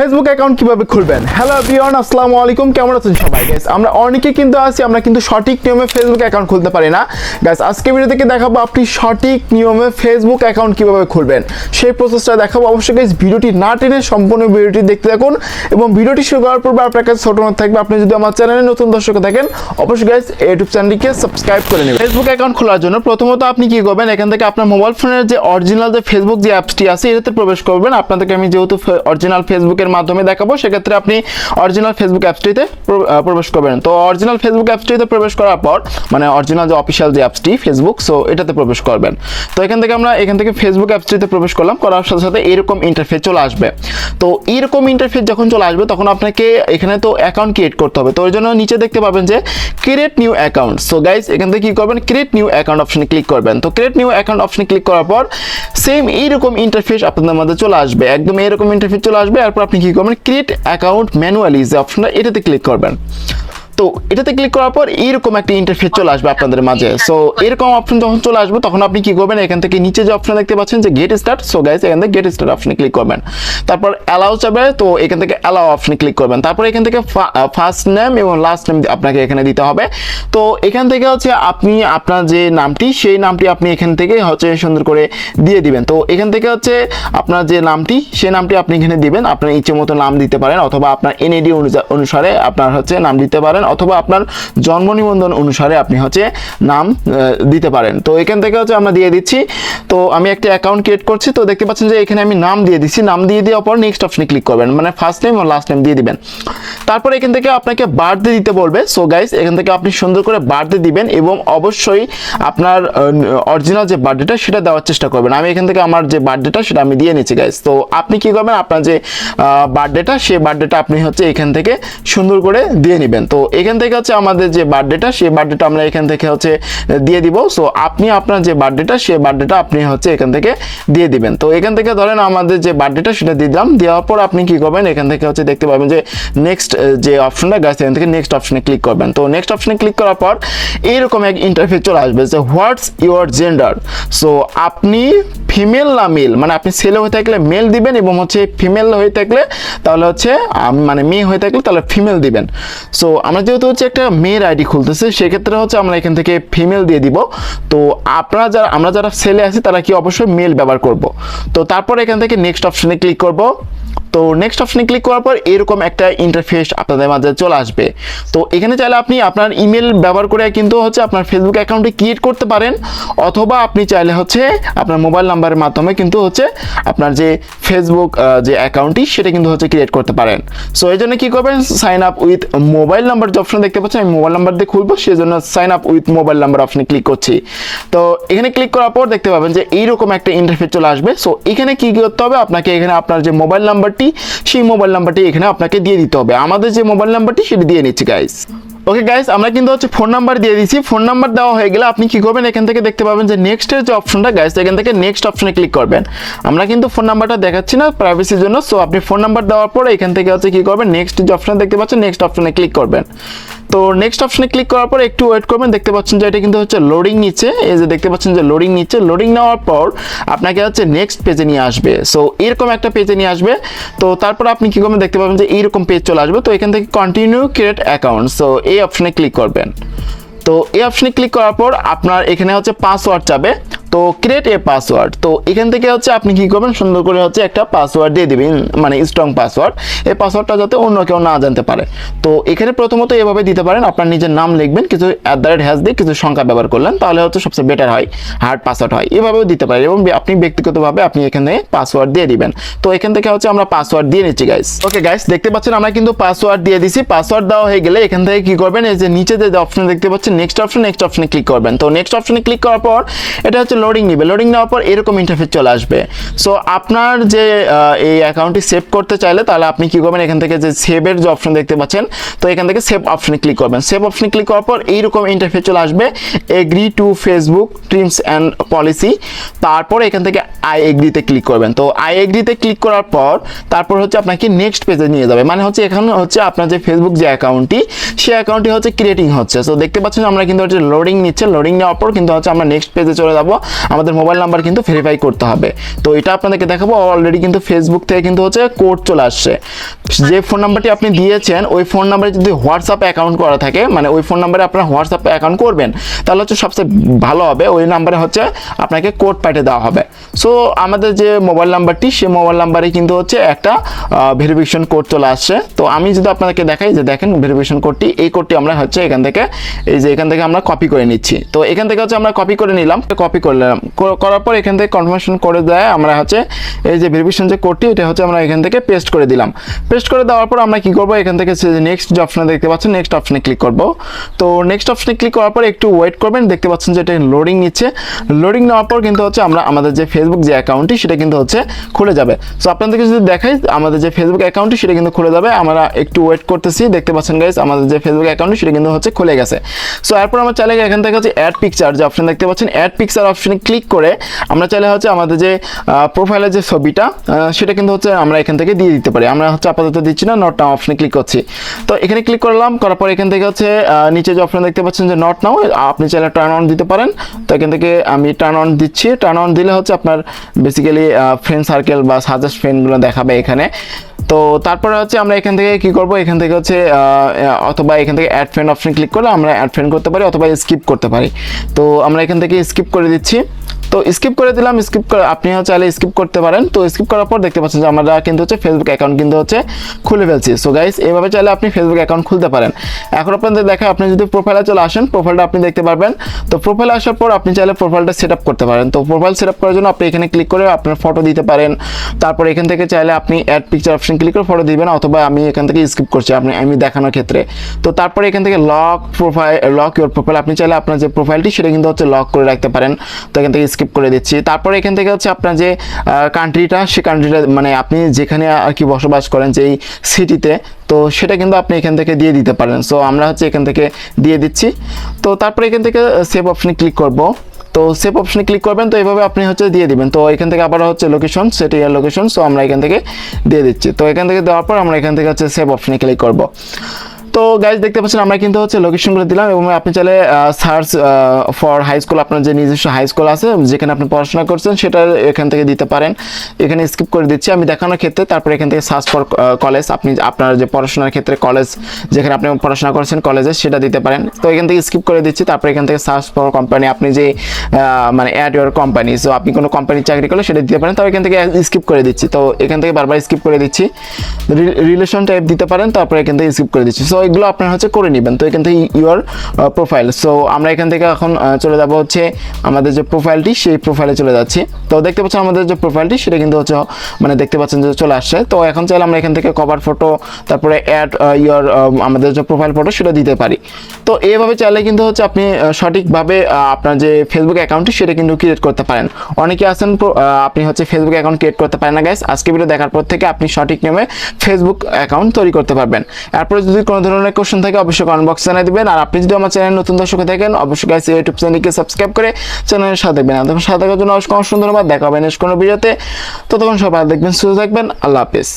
Facebook account কীভাবে খুলবেন? Hello everyone আসসালামু আলাইকুম, কেমন আছেন সবাই? গাইস আমরা অনেকে কিন্তু আছি, আমরা কিন্তু সঠিক নিয়মে ফেসবুক অ্যাকাউন্ট খুলতে পারি না। গাইস আজকে ভিডিও থেকে দেখাবো আপনি সঠিক নিয়মে ফেসবুক অ্যাকাউন্ট কীভাবে খুলবেন। সেই প্রসেসটা দেখাবো। অবশ্যই গাইস ভিডিওটি না টেনে সম্পূর্ণ ভিডিওটি দেখতে থাকুন এবং ভিডিওটি শুরু করার পর আপনার কাছে ছোট নোট থাকবে, আপনি যদি আমার চ্যানেলে নতুন দর্শক থাকেন, অবশ্যই গাইস ইউটিউব চ্যানেলটিকে সাবস্ক্রাইব করে নেবেন। ফেসবুক অ্যাকাউন্ট খোলার জন্য প্রথমত আপনি কি করবেন, এখান থেকে আপনার মোবাইল ফোনের যে অরিজিনাল যে ফেসবুক যে অ্যাপসটি আছে, এটাতে প্রবেশ করবেন। আপনাদেরকে আমি যেহেতু অরিজিনাল ফেসবুকের মাধ্যমে দেখাবো, সেক্ষেত্রে আপনি অরিজিনাল ফেসবুক অ্যাপসটিতে প্রবেশ করবেন। তো অরিজিনাল ফেসবুক অ্যাপসটিতে প্রবেশ করার পর মানে অরিজিনাল যে অফিসিয়াল যে অ্যাপসটি ফেসবুক সো এটাতে প্রবেশ করবেন। তো এখান থেকে আমরা, এখান থেকে ফেসবুক অ্যাপসটিতে প্রবেশ করলাম, করার সাথে সাথে এরকম ইন্টারফেস চলে আসবে। তো এরকম ইন্টারফেস যখন চলে আসবে, তখন আপনাকে এখানে তো অ্যাকাউন্ট ক্রিয়েট করতে হবে। তো ওই জন্য নিচে দেখতে পাবেন যে create new account so guys এখান থেকে কি করবেন? ক্রিয়েট নিউ অ্যাকাউন্ট অপশনে ক্লিক করবেন। তো ক্রিয়েট নিউ অ্যাকাউন্ট অপশনে ক্লিক করার পর সেম এইরকম ইন্টারফেস আপনাদের মধ্যে চলে আসবে। একদম এরকম ইন্টারফেস চলে আসবে, এরপর আপনি কি করবেন? ক্রিয়েট অ্যাকাউন্ট ম্যানুয়ালি যে অপশনটা এটাতে ক্লিক করবেন। তো এটাতে ক্লিক করার পর এইরকম একটা ইন্টারফেস চলে আসবে আপনাদের মাঝে। সো এরকম অপশন যখন চলে আসবে, তখন আপনি কি করবেন? এখান থেকে নিচে যে অপশন দেখতে পাচ্ছেন যে গেট স্টার্ট সো গাইস এখান থেকে গেট স্টার্ট অপশনে ক্লিক করবেন। তারপর অ্যালাউ যাবে, তো এখান থেকে অ্যালাউ অপশনে ক্লিক করবেন। তারপর এখান থেকে ফার্স্ট নেম এবং লাস্ট নেম আপনাকে এখানে দিতে হবে। তো এখান থেকে হচ্ছে আপনি, আপনার যে নামটি, সেই নামটি আপনি এখান থেকে হচ্ছে সুন্দর করে দিয়ে দিবেন। তো এখান থেকে হচ্ছে আপনার যে নামটি, সেই নামটি আপনি এখানে দিবেন। আপনার ইচ্ছে মতো নাম দিতে পারেন, অথবা আপনার এনএডি অনুসারে আপনার হচ্ছে নাম দিতে পারেন অথবা আপনার জন্ম নিবন্ধন অনুসারে আপনি হচ্ছে নাম দিতে পারেন। তো এখান থেকে হচ্ছে আমরা দিয়ে দিচ্ছি। তো আমি একটা অ্যাকাউন্ট ক্রিয়েট করছি। তো দেখতে পাচ্ছেন যে এখানে আমি নাম দিয়ে দিচ্ছি। নাম দিয়ে দেওয়ার পর নেক্সট অপশনে ক্লিক করবেন। মানে ফার্স্ট নেম লাস্ট নেম দিয়ে দিবেন। তারপর এখান থেকে আপনাকে বার্থডে দিতে বলবে। সো গাইস এখান থেকে আপনি সুন্দর করে বার্থডে দিবেন এবং অবশ্যই আপনার অরিজিনাল যে বার্থডেটা সেটা দেওয়ার চেষ্টা করবেন। আমি এখান থেকে আমার যে বার্থডেটা সেটা আমি দিয়ে নিচ্ছি গাইস তো আপনি কি করবেন? আপনার যে বার্থডেটা সেই বার্থডেটা আপনি হচ্ছে এখান থেকে সুন্দর করে দিয়ে নেবেন। তো এখান থেকে হচ্ছে আমাদের যে বার্থডেটা, সেই বার্থডেটা আমরা এখান থেকে হচ্ছে দিয়ে দিব। সো আপনি আপনার যে বার্থডেটা, সেই বার্থডেটা আপনি হচ্ছে এখান থেকে দিয়ে দিবেন। তো এখান থেকে ধরেন আমাদের যে বার্থডেটা, সেটা দিয়ে দিলাম। দেওয়ার পর আপনি কি করবেন? এখান থেকে হচ্ছে দেখতে পাবেন যে নেক্সট যে অপশনটা গাছ এখান থেকে নেক্সট অপশনে ক্লিক করবেন। তো নেক্সট অপশনে ক্লিক করার পর এইরকম এক ইন্টারফেস চলে আসবে যে হোয়াটস ইউর জেন্ডার সো আপনি ফিমেল না মেল মানে আপনি ছেলে হয়ে থাকলে মেল দিবেন এবং হচ্ছে ফিমেল হয়ে থাকলে তাহলে হচ্ছে মানে মেয়ে হয়ে থাকলে তাহলে ফিমেল দিবেন। সো আমরা যেহেতু হচ্ছে একটা মেয়ের আইডি খুলতেছে, সেক্ষেত্রে হচ্ছে আমরা এখান থেকে ফিমেল দিয়ে দিব। তো আপনারা যারা, আমরা যারা ছেলে আছি, তারা কি অবশ্যই মেল ব্যবহার করব। তো তারপর এখান থেকে নেক্সট অপশনে ক্লিক করব। তো নেক্সট অপশনে ক্লিক করার পর এরকম একটা ইন্টারফেস আপনাদের মাঝে চলে আসবে। তো এখানে চাইলে আপনি আপনার ইমেল ব্যবহার করে কিন্তু হচ্ছে আপনার ফেসবুক অ্যাকাউন্টে ক্রিয়েট করতে পারেন, অথবা আপনি চাইলে হচ্ছে আপনার মোবাইল নাম্বারের মাধ্যমে কিন্তু হচ্ছে আপনার যে ফেসবুক যে অ্যাকাউন্টটি সেটা কিন্তু হচ্ছে ক্রিয়েট করতে পারেন। সো এই জন্য কী করবেন? Sign up with mobile number যে অপশন দেখতে পাচ্ছেন, আমি মোবাইল নাম্বার দিয়ে খুলবো সেই জন্য sign up with mobile number অপশনে ক্লিক করছি। তো এখানে ক্লিক করার পর দেখতে পাবেন যে এইরকম একটা ইন্টারফেস চলে আসবে। সো এখানে কী করতে হবে? আপনাকে এখানে আপনার যে মোবাইল নাম্বারটি, সেই মোবাইল নাম্বারটি এখানে আপনাকে দিয়ে দিতে হবে। আমাদের যে মোবাইল নাম্বারটি, সেটি দিয়ে নিচ্ছি গাইস ওকে গাইস আমরা কিন্তু হচ্ছে ফোন নাম্বার দিয়ে দিচ্ছি। ফোন নাম্বার দেওয়া হয়ে গেলে আপনি কি করবেন? এখান থেকে দেখতে পাবেন যে নেক্সটের যে অপশনটা গাইস এখান থেকে নেক্সট অপশনে ক্লিক করবেন। আমরা কিন্তু ফোন নাম্বারটা দেখাচ্ছি না প্রাইভেসির জন্য। সো আপনি ফোন নাম্বার দেওয়ার পর এখান থেকে হচ্ছে কি করবেন? নেক্সট যে অপশন দেখতে পাচ্ছেন নেক্সট অপশনে ক্লিক করবেন। তো নেক্সট অপশনে ক্লিক করার পর একটু ওয়েট করবেন। দেখতে পাচ্ছেন যে এটা কিন্তু হচ্ছে লোডিং নিচ্ছে। এই যে দেখতে পাচ্ছেন যে লোডিং নিচ্ছে। লোডিং নেওয়ার পর আপনাকে হচ্ছে নেক্সট পেজে নিয়ে আসবে। সো এরকম একটা পেজে নিয়ে আসবে। তো তারপর আপনি কি করবেন? দেখতে পাবেন যে এইরকম পেজ চলে আসবে। তো এখান থেকে কন্টিনিউ ক্রিয়েট অ্যাকাউন্ট সো এই অপশনে ক্লিক করবেন। তো এই অপশনে ক্লিক করার পর আপনার এখানে হচ্ছে পাসওয়ার্ড যাবে তো ক্রিয়েট এ পাসওয়ার্ড তো এখান থেকে হচ্ছে আপনি কি করবেন? সুন্দর করে হচ্ছে একটা পাসওয়ার্ড দিয়ে দিবেন মানে স্ট্রং পাসওয়ার্ড এই পাসওয়ার্ডটা যাতে অন্য কেউ না জানতে পারে। তো এখানে প্রথমত এভাবে দিতে পারেন, আপনার নিজের নাম লিখবেন, কিছু অ্যাট দ্য রেট হ্যাশ দিয়ে কিছু সংখ্যা ব্যবহার করলেন, তাহলে হচ্ছে সবচেয়ে বেটার হয় হার্ড পাসওয়ার্ড হয়। এভাবেও দিতে পারেন এবং আপনি ব্যক্তিগতভাবে আপনি এখানে পাসওয়ার্ড দিয়ে দিবেন। তো এখান থেকে হচ্ছে আমরা পাসওয়ার্ড দিয়ে নিচ্ছি গাইস ওকে গাইস দেখতে পাচ্ছেন আমরা কিন্তু পাসওয়ার্ড দিয়ে দিছি। পাসওয়ার্ড দেওয়া হয়ে গেলে এখান থেকে কি করবেন? এই যে নিচে যে অপশন দেখতে পাচ্ছেন নেক্সট অপশন নেক্সট অপশনে ক্লিক করবেন। তো নেক্সট অপশনে ক্লিক করার পর, এটা হচ্ছে লোডিং নিবে। লোডিং নেওয়ার পর এরকম ইন্টারফেস চলে আসবে। সো আপনার যে এই অ্যাকাউন্টটি সেভ করতে চাইলে, তাহলে আপনি কি করবেন? এখান থেকে যে সেভের যে অপশন দেখতে পাচ্ছেন, তো এখান থেকে সেভ অপশনে ক্লিক করবেন। সেভ অপশনে ক্লিক করার পর এইরকম ইন্টারফেস চলে আসবে। Agree to Facebook terms and policy তারপর এখান থেকে আই এগ্রিতে ক্লিক করবেন। তো আই এগ্রিতে ক্লিক করার পর, তারপর হচ্ছে আপনাকে নেক্সট পেজে নিয়ে যাবে। মানে হচ্ছে এখানে হচ্ছে আপনার যে ফেসবুক যে অ্যাকাউন্টটি সেই অ্যাকাউন্টটি হচ্ছে ক্রিয়েটিং হচ্ছে। সো দেখতে পাচ্ছেন আমরা কিন্তু হচ্ছে লোডিং নিচ্ছে। লোডিং নেওয়ার পর কিন্তু হচ্ছে আমরা নেক্সট পেজে চলে যাব। আমাদের মোবাইল নাম্বার কিন্তু ভেরিফাই করতে হবে। তো এটা আপনাদেরকে দেখাবো অলরেডি কিন্তু ফেসবুক থেকে কিন্তু হচ্ছে কোড চলে আসছে। যে ফোন নাম্বারটি আপনি দিয়েছেন, ওই ফোন নাম্বারে যদি হোয়াটসঅ্যাপ অ্যাকাউন্ট করা থাকে মানে ওই ফোন নাম্বারে আপনার হোয়াটসঅ্যাপ অ্যাকাউন্ট করবেন, তাহলে হচ্ছে সবচেয়ে ভালো হবে, ওই নাম্বারে হচ্ছে আপনাকে কোড পাঠিয়ে দেওয়া হবে। সো আমাদের যে মোবাইল নাম্বারটি সেই মোবাইল নাম্বারে কিন্তু হচ্ছে একটা ভেরিফিকেশন কোড চলে আসছে। তো আমি যদি আপনাদেরকে দেখাই, যে দেখেন ভেরিফিকেশন কোডটি এই কোডটি আমরা হচ্ছে এখান থেকে, এই যে এখান থেকে আমরা কপি করে নিচ্ছি। তো এখান থেকে হচ্ছে আমরা কপি করে নিলাম কপি করলাম কর- করার পর এখান থেকে কনফার্মেশন করে দেয় আমরা হচ্ছে এই যে ভেরিফিকেশন যে কোডটি এটা হচ্ছে আমরা এখান থেকে পেস্ট করে দিলাম। পেস্ট করে দেওয়ার পর আমরা কি করব? এখান থেকে নেক্সট যে অপশনে দেখতে পাচ্ছেন নেক্সট অপশনে ক্লিক করব। তো নেক্সট অপশনে ক্লিক করার পর একটু ওয়েট করবেন, দেখতে পাচ্ছেন যে এটা লোডিং নিচ্ছে। লোডিং নেওয়ার পর কিন্তু হচ্ছে আমরা আমাদের যে ফেসবুক যে অ্যাকাউন্টটি সেটা কিন্তু হচ্ছে খুলে যাবে। সো আপনাদেরকে যদি দেখাই, আমাদের যে ফেসবুক অ্যাকাউন্টটি সেটা কিন্তু খুলে যাবে। আমরা একটু ওয়েট করতেছি, দেখতে পাচ্ছেন গাইজ আমাদের যে ফেসবুক অ্যাকাউন্টটি সেটা কিন্তু হচ্ছে খুলে গেছে। সো এরপর আমরা চাইলে এখান থেকে হচ্ছে অ্যাড পিকচার যে অপশন দেখতে পাচ্ছেন অ্যাড পিকচার অপশনে ক্লিক করে আমরা চাইলে হচ্ছে আমাদের যে প্রোফাইলের যে ছবিটা সেটা কিন্তু হচ্ছে আমরা এখান থেকে দিয়ে দিতে পারি। আমরা হচ্ছে আপাতত দিচ্ছি না নট নাও অপশনে ক্লিক করছি। তো এখানে ক্লিক করলাম, করার পর এখান থেকে হচ্ছে নিচে যে অপশন দেখতে পাচ্ছেন যে নট নাও আপনি চাইলে টার্ন অন দিতে পারেন। তো এখান থেকে আমি টার্ন অন দিচ্ছি। টার্ন অন দিলে হচ্ছে আপনার বেসিক্যালি ফ্রেন্ড সার্কেল বা সাজেস্ট ফ্রেন্ডগুলো দেখাবে এখানে। তো তারপরে হচ্ছে আমরা এখান থেকে কি করব? এখান থেকে হচ্ছে অথবা এখান থেকে অ্যাড ফ্রেন্ড অপশন ক্লিক করলে আমরা অ্যাড ফ্রেন্ড করতে পারি অথবা স্কিপ করতে পারি। তো আমরা এখান থেকে স্কিপ করে দিচ্ছি। তো স্কিপ করে দিলাম স্কিপ করে আপনিও চাইলে স্কিপ করতে পারেন। তো স্কিপ করার পর দেখতে পাচ্ছেন যে আমরা কিন্তু হচ্ছে ফেসবুক অ্যাকাউন্ট কিন্তু হচ্ছে খুলে ফেলছি। সো গাইস এভাবে চাইলে আপনি ফেসবুক অ্যাকাউন্ট খুলতে পারেন। এখন আপনাদের দেখা, আপনি যদি প্রোফাইলে চলে আসেন প্রোফাইলটা আপনি দেখতে পারবেন। তো প্রোফাইলে আসার পর আপনি চাইলে প্রোফাইলটা সেট আপ করতে পারেন। তো প্রোফাইল সেট আপ করার জন্য আপনি এখানে ক্লিক করে আপনার ফটো দিতে পারেন। তারপর এখান থেকে চাইলে আপনি অ্যাড পিকচার অপশন ক্লিক করে ফটো দিবেন, অথবা আমি এখান থেকে স্কিপ করছি, আপনি আমি দেখানোর ক্ষেত্রে। তো তারপরে এখান থেকে lock profile lock your profile আপনি চাইলে আপনার যে প্রোফাইলটি সেটা কিন্তু হচ্ছে লক করে রাখতে পারেন। তো এখান থেকে স্কিপ করে দিচ্ছি। তারপরে এখান থেকে হচ্ছে আপনার যে কান্ট্রিটা সেই কান্ট্রিটা মানে আপনি যেখানে আর কি বসবাস করেন, যেই সিটিতে তো সেটা কিন্তু আপনি এখান থেকে দিয়ে দিতে পারেন। সো আমরা হচ্ছে এখান থেকে দিয়ে দিচ্ছি। তো তারপরে এখান থেকে সেভ অপশনে ক্লিক করব। তো সেভ অপশনে ক্লিক করবেন, তো এভাবে আপনি হচ্ছে দিয়ে দিবেন। তো এখান থেকে আবার হচ্ছে লোকেশন সেটি আর লোকেশন সো আমরা এখান থেকে দিয়ে দিচ্ছি। তো এখান থেকে দেওয়ার পর আমরা এখান থেকে হচ্ছে সেভ অপশনে ক্লিক করব। তো গাইজ দেখতে পাচ্ছেন, আমরা কিন্তু হচ্ছে লোকেশনগুলো দিলাম এবং আপনি চাইলে সার্চ ফর হাই স্কুল আপনার যে নিজস্ব হাই স্কুল আছে, যেখানে আপনি পড়াশোনা করছেন, সেটা এখান থেকে দিতে পারেন। এখানে স্কিপ করে দিচ্ছি। আমি দেখানোর ক্ষেত্রে তারপরে এখান থেকে সার্চ ফর কলেজ আপনি আপনার যে পড়াশোনার ক্ষেত্রে কলেজ যেখানে আপনি পড়াশোনা করছেন কলেজে সেটা দিতে পারেন। তো এখান থেকে স্কিপ করে দিচ্ছি, তারপরে এখান থেকে সার্চ ফর কোম্পানি আপনি যে মানে অ্যাড ইউর কোম্পানি সো আপনি কোনো কোম্পানির চাকরি করলে সেটা দিতে পারেন। তো এখান থেকে স্কিপ করে দিচ্ছি। তো এখান থেকে বারবার স্কিপ করে দিচ্ছি। রিলেশন টাইপ দিতে পারেন, তারপরে এখান থেকে স্কিপ করে দিচ্ছি। সো এগুলো আপনার হচ্ছে করে নেবেন। তো এখান থেকে ইউর প্রোফাইল সো আমরা এখান থেকে এখন চলে যাব হচ্ছে আমাদের যে প্রোফাইলটি সেই প্রোফাইলে চলে যাচ্ছি। তো দেখতে পাচ্ছেন আমাদের যে প্রোফাইলটি সেটা কিন্তু হচ্ছে মানে দেখতে পাচ্ছেন যে চলে আসছে। তো এখন চাইলে আমরা এখান থেকে কভার ফটো তারপরে অ্যাড ইউর আমাদের যে প্রোফাইল ফটো সেটা দিতে পারি। তো এইভাবে চাইলে কিন্তু হচ্ছে আপনি সঠিকভাবে আপনার যে ফেসবুক অ্যাকাউন্টটি সেটা কিন্তু ক্রিয়েট করতে পারেন। অনেকে আছেন আপনি হচ্ছে ফেসবুক অ্যাকাউন্ট ক্রিয়েট করতে পারেন না গাইস আজকে ভিডিও দেখার পর থেকে আপনি সঠিক নিয়মে ফেসবুক অ্যাকাউন্ট তৈরি করতে পারবেন। এরপরে যদি কোনো ধরনের কোশ্চেন থাকে, অবশ্যই কমেন্ট বক্সে জানিয়ে দেবেন। আর আপনি যদি আমার চ্যানেল নতুন দর্শক থাকেন, অবশ্যই গাইস ইউটিউব চ্যানেলকে সাবস্ক্রাইব করে চ্যানেলের সাথে আর তখন সাথে থাকার জন্য অসংখ্য ধন্যবাদ দেখা হবে নেক্সট কোনো ভিডিওতে ততক্ষণ সবাই দেখবেন, সুস্থ থাকবেন, আল্লাহ হাফিজ।